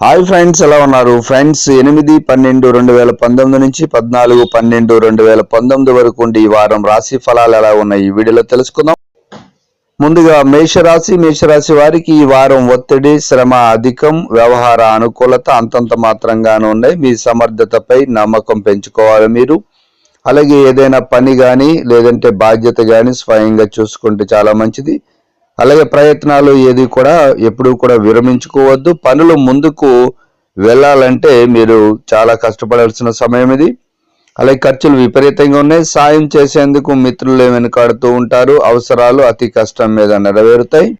Hi friends ఎలా ఉన్నారు? Friends ఎనిమిది పన్నెండు రెండు వేల పంతొమ్మిది నుంచి పద్నాలుగు పన్నెండు రెండు వేల పంతొమ్మిది వరకు ఉండి ఈ వారం రాశి ఫలాలు ఎలా ఉన్నాయి? ఈ వీడియోలో తెలుసుకుందాం. ముందుగా మేషరాశి మేషరాశి వారికి ఈ వారం ఒత్తిడి శ్రమ అధికం వ్యవహార అనుకూలత అంతంత మాత్రంగానే ఉన్నాయి. మీ సమర్థతపై నమ్మకం పెంచుకోవాలి మీరు. అలాగే ఏదైనా పని కానీ లేదంటే బాధ్యత కానీ స్వయంగా చూసుకుంటే చాలా మంచిది. అలాగే ప్రయత్నాలు ఏది కూడా ఎప్పుడూ కూడా విరమించుకోవద్దు. పనులు ముందుకు వెళ్ళాలంటే మీరు చాలా కష్టపడాల్సిన సమయం ఇది. అలాగే ఖర్చులు విపరీతంగా ఉన్నాయి. సాయం చేసేందుకు మిత్రులు వెనుకాడుతూ ఉంటారు. అవసరాలు అతి కష్టం మీద నెరవేరుతాయి.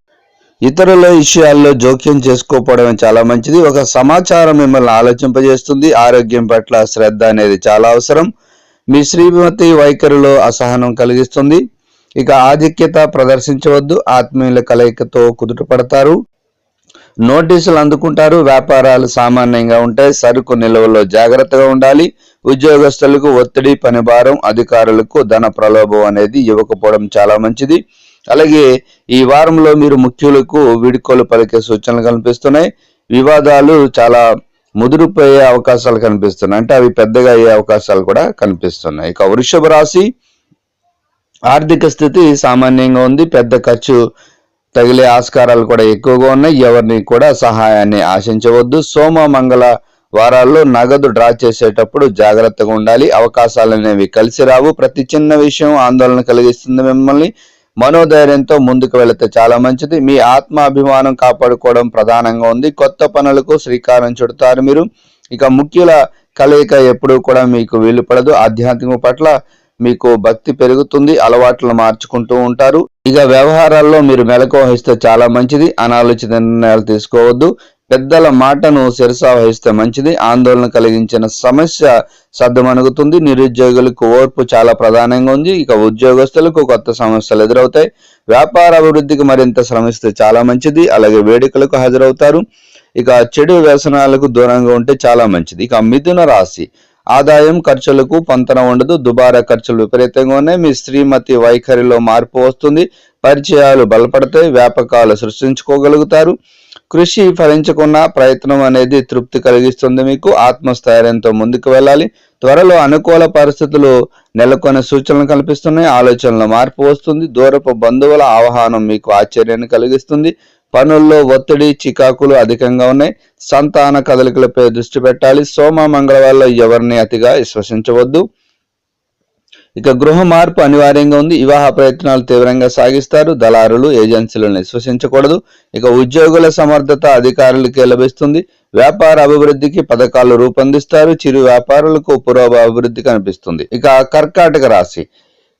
ఇతరుల విషయాల్లో జోక్యం చేసుకోకపోవడం చాలా మంచిది. ఒక సమాచారం మిమ్మల్ని ఆలోచింపజేస్తుంది. ఆరోగ్యం పట్ల శ్రద్ధ అనేది చాలా అవసరం. మీ శ్రీమతి వైఖరిలో అసహనం కలిగిస్తుంది. ఇక ఆధిక్యత ప్రదర్శించవద్దు. ఆత్మీయుల కలయికతో కుదుటపడతారు. నోటీసులు అందుకుంటారు. వ్యాపారాలు సామాన్యంగా ఉంటాయి. సరుకు నిల్వలో జాగ్రత్తగా ఉండాలి. ఉద్యోగస్తులకు ఒత్తిడి పనిభారం అధికారులకు ధన ప్రలోభం అనేది ఇవ్వకపోవడం చాలా మంచిది. అలాగే ఈ వారంలో మీరు ముఖ్యులకు వీడుకోలు పలికే సూచనలు కనిపిస్తున్నాయి. వివాదాలు చాలా ముదురుపోయే అవకాశాలు కనిపిస్తున్నాయి. అంటే అవి పెద్దగా అయ్యే అవకాశాలు కూడా కనిపిస్తున్నాయి. ఇక వృషభ రాశి ఆర్థిక స్థితి సామాన్యంగా ఉంది. పెద్ద ఖర్చు తగిలే ఆస్కారాలు కూడా ఎక్కువగా ఉన్నాయి. ఎవరిని కూడా సహాయాన్ని ఆశించవద్దు. సోమ మంగళ వారాల్లో నగదు డ్రా చేసేటప్పుడు జాగ్రత్తగా ఉండాలి. అవకాశాలు అనేవి కలిసి రావు. ప్రతి చిన్న విషయం ఆందోళన కలిగిస్తుంది మిమ్మల్ని. మనోధైర్యంతో ముందుకు వెళితే చాలా మంచిది. మీ ఆత్మాభిమానం కాపాడుకోవడం ప్రధానంగా ఉంది. కొత్త పనులకు శ్రీకారం చుడతారు మీరు. ఇక ముఖ్యుల కలయిక ఎప్పుడూ కూడా మీకు వీలు పడదు. ఆధ్యాత్మిక పట్ల మీకు భక్తి పెరుగుతుంది. అలవాట్లు మార్చుకుంటూ ఉంటారు. ఇక వ్యవహారాల్లో మీరు మెలకు వహిస్తే చాలా మంచిది. అనాలోచిత నిర్ణయాలు తీసుకోవద్దు. పెద్దల మాటను శిరసా వహిస్తే మంచిది. ఆందోళన కలిగించిన సమస్య సర్దమణుగుతుంది. నిరుద్యోగులకు ఓర్పు చాలా ప్రధానంగా ఉంది. ఇక ఉద్యోగస్తులకు కొత్త సమస్యలు ఎదురవుతాయి. వ్యాపార అభివృద్ధికి మరింత శ్రమిస్తే చాలా మంచిది. అలాగే వేడుకలకు హాజరవుతారు. ఇక చెడు వ్యసనాలకు దూరంగా ఉంటే చాలా మంచిది. ఇక మిథున రాశి. ఆదాయం ఖర్చులకు పొంతన ఉండదు. దుబారా ఖర్చులు విపరీతంగా ఉన్నాయి. మీ శ్రీమతి వైఖరిలో మార్పు వస్తుంది. పరిచయాలు బలపడతాయి వ్యాపకాలు సృష్టించుకోగలుగుతారు. కృషి ఫలించకున్న ప్రయత్నం అనేది తృప్తి కలిగిస్తుంది మీకు ఆత్మస్థైర్యంతో ముందుకు వెళ్ళాలి. త్వరలో అనుకూల పరిస్థితులు నెలకొనే సూచనలు కల్పిస్తున్నాయి ఆలోచనలో మార్పు వస్తుంది దూరపు బంధువుల ఆహ్వానం మీకు ఆశ్చర్యాన్ని కలిగిస్తుంది. పనుల్లో ఒత్తిడి చికాకులు అధికంగా ఉన్నాయి. సంతాన కదలికలపై దృష్టి పెట్టాలి. సోమ మంగళవారంలో ఎవరిని అతిగా విశ్వసించవద్దు. ఇక గృహ మార్పు అనివార్యంగా ఉంది. వివాహ ప్రయత్నాలు తీవ్రంగా సాగిస్తారు. దళారులు ఏజెన్సీలను విశ్వసించకూడదు ఇక ఉద్యోగుల సమర్థత అధికారులకే లభిస్తుంది. వ్యాపార అభివృద్ధికి పథకాలు రూపొందిస్తారు. చిరు వ్యాపారులకు పురోభివృద్ధి కనిపిస్తుంది. ఇక కర్కాటక రాశి.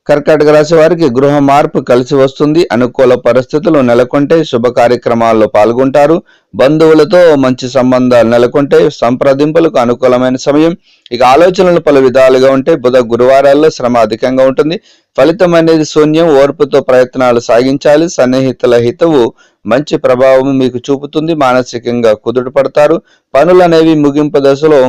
కర్కాటక రాశి వారికి గృహ మార్పు కలిసి వస్తుంది. అనుకూల పరిస్థితులు నెలకొంటే శుభ కార్యక్రమాల్లో పాల్గొంటారు. బంధువులతో మంచి సంబంధాలు నెలకొంటే సంప్రదింపులకు అనుకూలమైన సమయం. ఇక ఆలోచనలు పలు విధాలుగా ఉంటే బుధ గురువారాల్లో శ్రమ అధికంగా ఉంటుంది. ఫలితం అనేది శూన్యం ఓర్పుతో ప్రయత్నాలు సాగించాలి. సన్నిహితుల హితవు మంచి ప్రభావం మీకు చూపుతుంది. మానసికంగా కుదుట పడతారు. పనులు అనేవి ముగింపు దశలో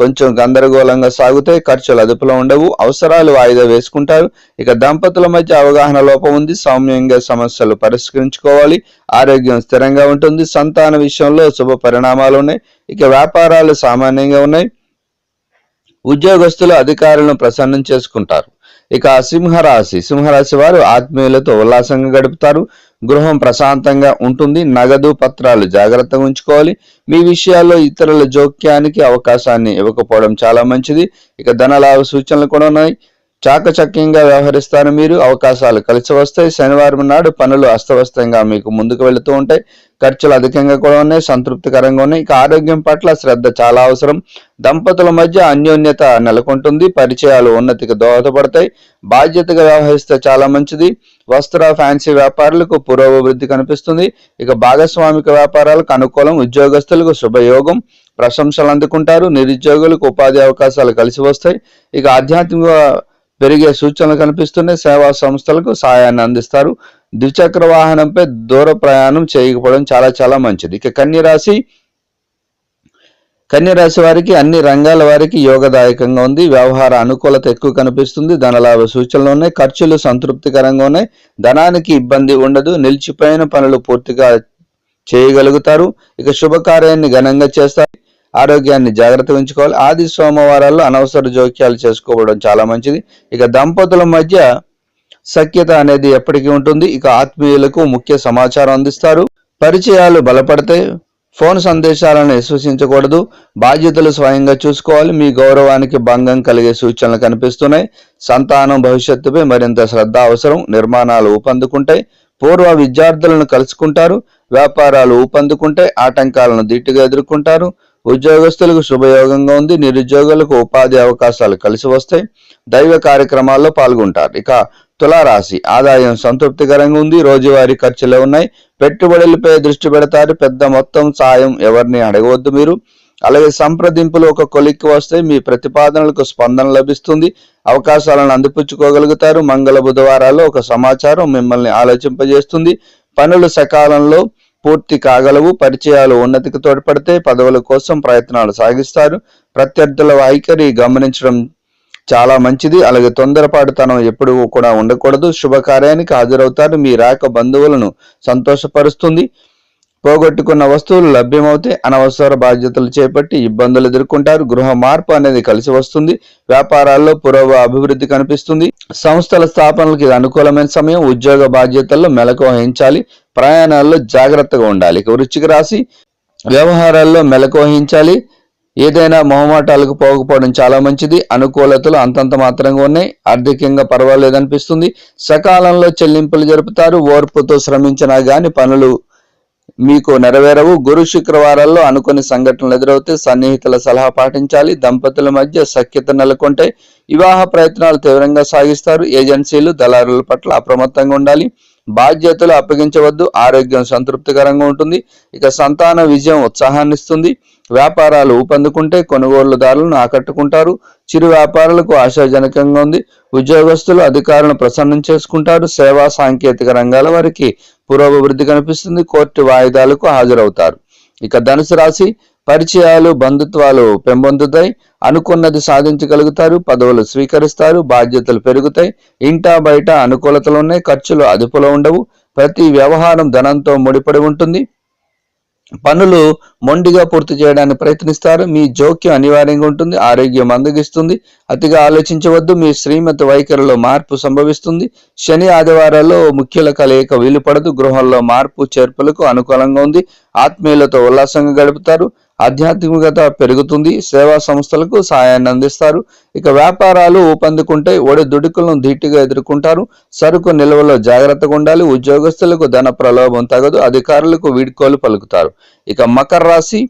కొంచెం గందరగోళంగా సాగుతాయి ఖర్చులు అదుపులో ఉండవు అవసరాలు వాయిదా వేసుకుంటారు. ఇక దంపతుల మధ్య అవగాహన లోపం ఉంది. సౌమ్యంగా సమస్యలు పరిష్కరించుకోవాలి. ఆరోగ్యం స్థిరంగా ఉంటుంది. సంతాన విషయంలో శుభ పరిణామాలు ఉన్నాయి. ఇక వ్యాపారాలు సామాన్యంగా ఉన్నాయి. ఉద్యోగస్తులు అధికారులను ప్రసన్నం చేసుకుంటారు. ఇక సింహరాశి. సింహరాశి వారు ఆత్మీయులతో ఉల్లాసంగా గడుపుతారు. గృహం ప్రశాంతంగా ఉంటుంది. నగదు పత్రాలు జాగ్రత్తగా ఉంచుకోవాలి. మీ విషయాల్లో ఇతరుల జోక్యానికి అవకాశాన్ని ఇవ్వకపోవడం చాలా మంచిది. ఇక ధనలాభ సూచనలు కూడా ఉన్నాయి. చాకచక్యంగా వ్యవహరిస్తారు మీరు అవకాశాలు కలిసి వస్తాయి శనివారం నాడు పనులు అస్తవ్యస్తంగా మీకు ముందుకు వెళుతూ ఉంటాయి. ఖర్చులు అధికంగా కూడా ఉన్నాయి. సంతృప్తికరంగా ఉన్నాయి. ఇక ఆరోగ్యం పట్ల శ్రద్ధ చాలా అవసరం. దంపతుల మధ్య అన్యోన్యత నెలకొంటుంది. పరిచయాలు ఉన్నతికి దోహదపడతాయి. బాధ్యతగా వ్యవహరిస్తే చాలా మంచిది. వస్త్ర ఫ్యాన్సీ వ్యాపారులకు పురోభివృద్ధి కనిపిస్తుంది. ఇక భాగస్వామిక వ్యాపారాలకు అనుకూలం. ఉద్యోగస్తులకు శుభయోగం. ప్రశంసలు అందుకుంటారు. నిరుద్యోగులకు ఉపాధి అవకాశాలు కలిసి వస్తాయి ఇక ఆధ్యాత్మిక పెరిగే సూచనలు కనిపిస్తున్నాయి. సేవా సంస్థలకు సహాయాన్ని అందిస్తారు. ద్విచక్ర వాహనంపై దూర ప్రయాణం చేయకపోవడం చాలా చాలా మంచిది. ఇక కన్యరాశి కన్యరాశి వారికి అన్ని రంగాల వారికి యోగదాయకంగా ఉంది. వ్యవహార అనుకూలత ఎక్కువ కనిపిస్తుంది. ధనలాభ సూచనలు ఉన్నాయి. ఖర్చులు సంతృప్తికరంగా ఉన్నాయి. ధనానికి ఇబ్బంది ఉండదు. నిలిచిపోయిన పనులు పూర్తిగా చేయగలుగుతారు. ఇక శుభకార్యాన్ని ఘనంగా చేస్తారు. ఆరోగ్యాన్ని జాగ్రత్త ఉంచుకోవాలి. ఆది సోమవారాల్లో అనవసర జోక్యాలు చేసుకోవడం చాలా మంచిది. ఇక దంపతుల మధ్య సఖ్యత అనేది ఎప్పటికీ ఉంటుంది. ఇక ఆత్మీయులకు ముఖ్య సమాచారం అందిస్తారు. పరిచయాలు బలపడతాయి ఫోన్ సందేశాలను విశ్వసించకూడదు. బాధ్యతలు స్వయంగా చూసుకోవాలి. మీ గౌరవానికి భంగం కలిగే సూచనలు కనిపిస్తున్నాయి. సంతానం భవిష్యత్తుపై మరింత శ్రద్ధ అవసరం. నిర్మాణాలు ఊపందుకుంటాయి. పూర్వ విద్యార్థులను కలుసుకుంటారు. వ్యాపారాలు ఊపందుకుంటాయి. ఆటంకాలను ధీటుగా ఎదుర్కొంటారు. ఉద్యోగస్తులకు శుభయోగంగా ఉంది. నిరుద్యోగులకు ఉపాధి అవకాశాలు కలిసి వస్తాయి. దైవ కార్యక్రమాల్లో పాల్గొంటారు. ఇక తులారాశి. ఆదాయం సంతృప్తికరంగా ఉంది. రోజువారీ ఖర్చులే ఉన్నాయి. పెట్టుబడులపై దృష్టి పెడతారు. పెద్ద మొత్తం సాయం ఎవరిని అడగవద్దు మీరు. అలాగే సంప్రదింపులు ఒక కొలిక్కి వస్తే మీ ప్రతిపాదనలకు స్పందన లభిస్తుంది. అవకాశాలను అందిపుచ్చుకోగలుగుతారు. మంగళ బుధవారాల్లో ఒక సమాచారం మిమ్మల్ని ఆలోచింపజేస్తుంది. పనులు సకాలంలో పూర్తి కాగలవు పరిచయాలు ఉన్నతికి తోడ్పడితే పదవుల కోసం ప్రయత్నాలు సాగిస్తారు. ప్రత్యర్థుల వైఖరి గమనించడం చాలా మంచిది. అలాగే తొందరపాటుతనం ఎప్పుడు కూడా ఉండకూడదు. శుభకార్యానికి హాజరవుతారు. మీ రాక బంధువులను సంతోషపరుస్తుంది. పోగొట్టుకున్న వస్తువులు లభ్యమవుతే అనవసర బాధ్యతలు చేపట్టి ఇబ్బందులు ఎదుర్కొంటారు. గృహ మార్పు అనేది కలిసి వస్తుంది. వ్యాపారాల్లో పురోగ అభివృద్ధి కనిపిస్తుంది. సంస్థల స్థాపనలకు ఇది అనుకూలమైన సమయం. ఉద్యోగ బాధ్యతల్లో మెలకు వహించాలి. ప్రయాణాల్లో జాగ్రత్తగా ఉండాలి. ఇక వృశ్చిక రాశి వ్యవహారాల్లో మెలకు వహించాలి. ఏదైనా మొహమాటాలకు పోకపోవడం చాలా మంచిది. అనుకూలతలు అంతంత మాత్రంగా ఉన్నాయి. ఆర్థికంగా పర్వాలేదనిపిస్తుంది. సకాలంలో చెల్లింపులు జరుపుతారు. ఓర్పుతో శ్రమించినా గాని పనులు మీకు నెరవేరవు. గురు శుక్రవారాల్లో అనుకుని సంఘటనలు ఎదురవుతే సన్నిహితుల సలహా పాటించాలి. దంపతుల మధ్య సఖ్యత నెలకొంటే వివాహ ప్రయత్నాలు తీవ్రంగా సాగిస్తారు. ఏజెన్సీలు దళారుల పట్ల అప్రమత్తంగా ఉండాలి. బాధ్యతలు అప్పగించవద్దు ఆరోగ్యం సంతృప్తికరంగా ఉంటుంది. ఇక సంతాన విజయం ఉత్సాహాన్ని ఇస్తుంది. వ్యాపారాలు ఊపందుకుంటే కొనుగోలుదారులను ఆకట్టుకుంటారు. చిరు వ్యాపారులకు ఆశాజనకంగా ఉంది. ఉద్యోగస్తులు అధికారులను ప్రసన్నం చేసుకుంటారు. సేవా సాంకేతిక రంగాల వారికి పురోభివృద్ధి కనిపిస్తుంది. కోర్టు వాయిదాలకు హాజరవుతారు. ఇక ధనుసు రాశి పరిచయాలు బంధుత్వాలు పెంపొందుతాయి. అనుకున్నది సాధించగలుగుతారు పదవులు స్వీకరిస్తారు బాధ్యతలు పెరుగుతాయి. ఇంటా బయట అనుకూలతలు ఉన్నాయి ఖర్చులు అదుపులో ఉండవు. ప్రతి వ్యవహారం ధనంతో ముడిపడి ఉంటుంది. పనులు మొండిగా పూర్తి చేయడానికి ప్రయత్నిస్తారు. మీ జోక్యం అనివార్యంగా ఉంటుంది ఆరోగ్యం అందగిస్తుంది అతిగా ఆలోచించవద్దు మీ శ్రీమతి వైఖరిలో మార్పు సంభవిస్తుంది. శని ఆదివారాల్లో ముఖ్యుల కలయిక వీలు పడదు గృహంలో మార్పు చేర్పులకు అనుకూలంగా ఉంది. ఆత్మీయులతో ఉల్లాసంగా గడుపుతారు. ఆధ్యాత్మికత పెరుగుతుంది సేవా సంస్థలకు సాయాన్ని అందిస్తారు. ఇక వ్యాపారాలు ఊపందుకుంటే ఒడి దుడుకులను ధీటుగా ఎదుర్కొంటారు. సరుకు నిల్వలో జాగ్రత్తగా ఉండాలి. ఉద్యోగస్తులకు ధన ప్రలోభం తగదు. అధికారులకు వీడ్కోలు పలుకుతారు. ఇక మకర రాశి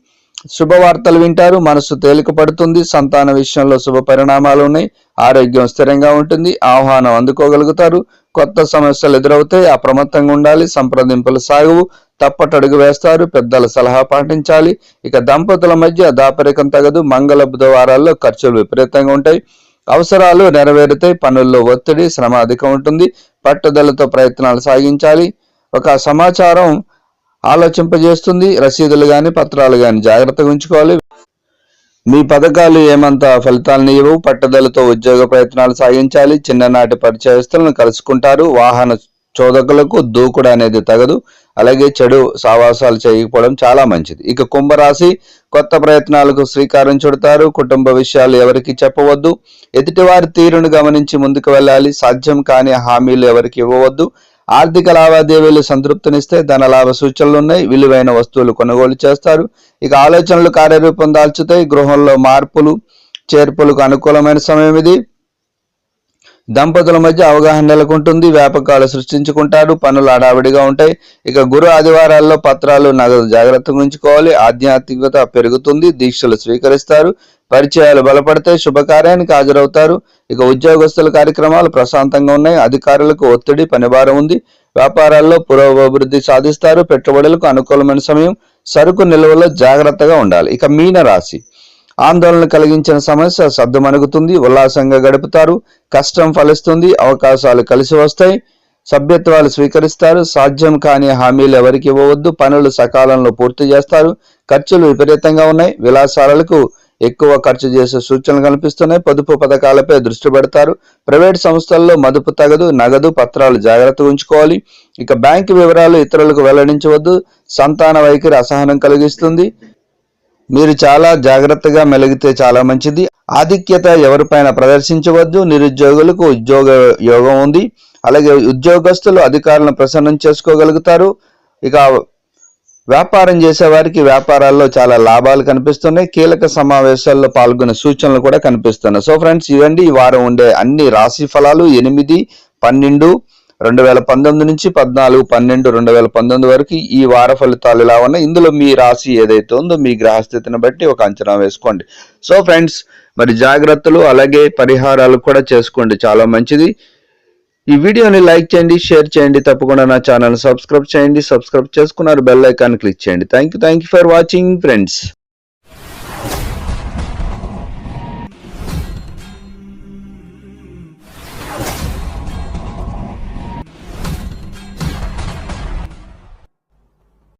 శుభవార్తలు వింటారు. మనసు తేలిక పడుతుంది. సంతాన విషయంలో శుభ పరిణామాలు ఉన్నాయి. ఆరోగ్యం స్థిరంగా ఉంటుంది. ఆహ్వానం అందుకోగలుగుతారు. కొత్త సమస్యలు ఎదురవుతాయి. అప్రమత్తంగా ఉండాలి. సంప్రదింపులు సాగువు. తప్పటడుగు వేస్తారు పెద్దల సలహా పాటించాలి. ఇక దంపతుల మధ్య దాపరికం తగదు. మంగళ బుధవారాల్లో ఖర్చులు విపరీతంగా ఉంటాయి. అవసరాలు నెరవేరుతాయి పనుల్లో ఒత్తిడి శ్రమ అధికం ఉంటుంది. పట్టుదలతో ప్రయత్నాలు సాగించాలి. ఒక సమాచారం ఆలోచింపజేస్తుంది. రసీదులు కానీ పత్రాలు కానీ జాగ్రత్తగా ఉంచుకోవాలి. మీ పథకాలు ఏమంత ఫలితాలను ఇవ్వవు. పట్టుదలతో ఉద్యోగ ప్రయత్నాలు సాగించాలి. చిన్ననాటి పరిచయస్తులను కలుసుకుంటారు. వాహన చోదకులకు దూకుడు అనేది తగదు. అలాగే చెడు సావాసాలు చేయకపోవడం చాలా మంచిది. ఇక కుంభరాశి కొత్త ప్రయత్నాలకు శ్రీకారం చుడతారు. కుటుంబ విషయాలు ఎవరికి చెప్పవద్దు. ఎదుటివారి తీరును గమనించి ముందుకు వెళ్ళాలి. సాధ్యం కాని హామీలు ఎవరికి ఇవ్వవద్దు. ఆర్థిక లావాదేవీలు సంతృప్తినిస్తే ధన లాభ సూచనలు ఉన్నాయి. విలువైన వస్తువులు కొనుగోలు చేస్తారు. ఇక ఆలోచనలు కార్యరూపం దాల్చుతాయి. గృహంలో మార్పులు చేర్పులకు అనుకూలమైన సమయం ఇది. దంపతుల మధ్య అవగాహన నెలకొంటుంది. వ్యాపకాలు సృష్టించుకుంటారు పనులు అడావిడిగా ఉంటాయి. ఇక గురు ఆదివారాల్లో పత్రాలు నగదు జాగ్రత్తగా ఉంచుకోవాలి. ఆధ్యాత్మికత పెరుగుతుంది. దీక్షలు స్వీకరిస్తారు. పరిచయాలు బలపడితే శుభకార్యానికి హాజరవుతారు. ఇక ఉద్యోగస్తుల కార్యక్రమాలు ప్రశాంతంగా ఉన్నాయి. అధికారులకు ఒత్తిడి పనిభారం ఉంది. వ్యాపారాల్లో పురోభివృద్ధి సాధిస్తారు. పెట్టుబడులకు అనుకూలమైన సమయం. సరుకు నిల్వలో జాగ్రత్తగా ఉండాలి. ఇక మీన రాశి ఆందోళన కలిగించిన సమస్య సద్దుమణుగుతుంది ఉల్లాసంగా గడుపుతారు కష్టం ఫలిస్తుంది అవకాశాలు కలిసి వస్తాయి సభ్యత్వాలు స్వీకరిస్తారు సాధ్యం కాని హామీలు ఎవరికి ఇవ్వవద్దు పనులు సకాలంలో పూర్తి చేస్తారు ఖర్చులు విపరీతంగా ఉన్నాయి విలాసాలకు ఎక్కువ ఖర్చు చేసే సూచనలు కనిపిస్తున్నాయి పొదుపు పథకాలపై దృష్టి పెడతారు ప్రైవేట్ సంస్థల్లో మదుపు తగదు నగదు పత్రాలు జాగ్రత్తగా ఉంచుకోవాలి ఇక బ్యాంకు వివరాలు ఇతరులకు వెల్లడించవద్దు సంతాన వైఖరి అసహనం కలిగిస్తుంది మీరు చాలా జాగ్రత్తగా మెలిగితే చాలా మంచిది. ఆధిక్యత ఎవరిపైన ప్రదర్శించవద్దు. నిరుద్యోగులకు ఉద్యోగ యోగం ఉంది. అలాగే ఉద్యోగస్తులు అధికారులను ప్రసన్నం చేసుకోగలుగుతారు. ఇక వ్యాపారం చేసేవారికి వ్యాపారాల్లో చాలా లాభాలు కనిపిస్తున్నాయి. కీలక సమావేశాల్లో పాల్గొనే సూచనలు కూడా కనిపిస్తున్నాయి. సో ఫ్రెండ్స్ ఇవండి ఈ వారం ఉండే అన్ని రాశి ఫలాలు ఎనిమిది పన్నెండు రెండు వేల పంతొమ్మిది నుంచి పద్నాలుగు పన్నెండు రెండు వేల పంతొమ్మిది వరకు ఈ వార ఫలితాలు ఇలా ఉన్నాయి? ఇందులో మీ రాశి ఏదైతే ఉందో మీ గ్రహస్థితిని బట్టి ఒక అంచనా వేసుకోండి. సో ఫ్రెండ్స్ మరి జాగ్రత్తలు అలాగే పరిహారాలు కూడా చేసుకోండి. చాలా మంచిది. ఈ వీడియోని లైక్ చేయండి షేర్ చేయండి. తప్పకుండా నా ఛానల్ సబ్స్క్రైబ్ చేయండి. సబ్స్క్రైబ్ చేసుకున్నారు బెల్ ఐకాన్ క్లిక్ చేయండి. Thank you thank you for watching friends.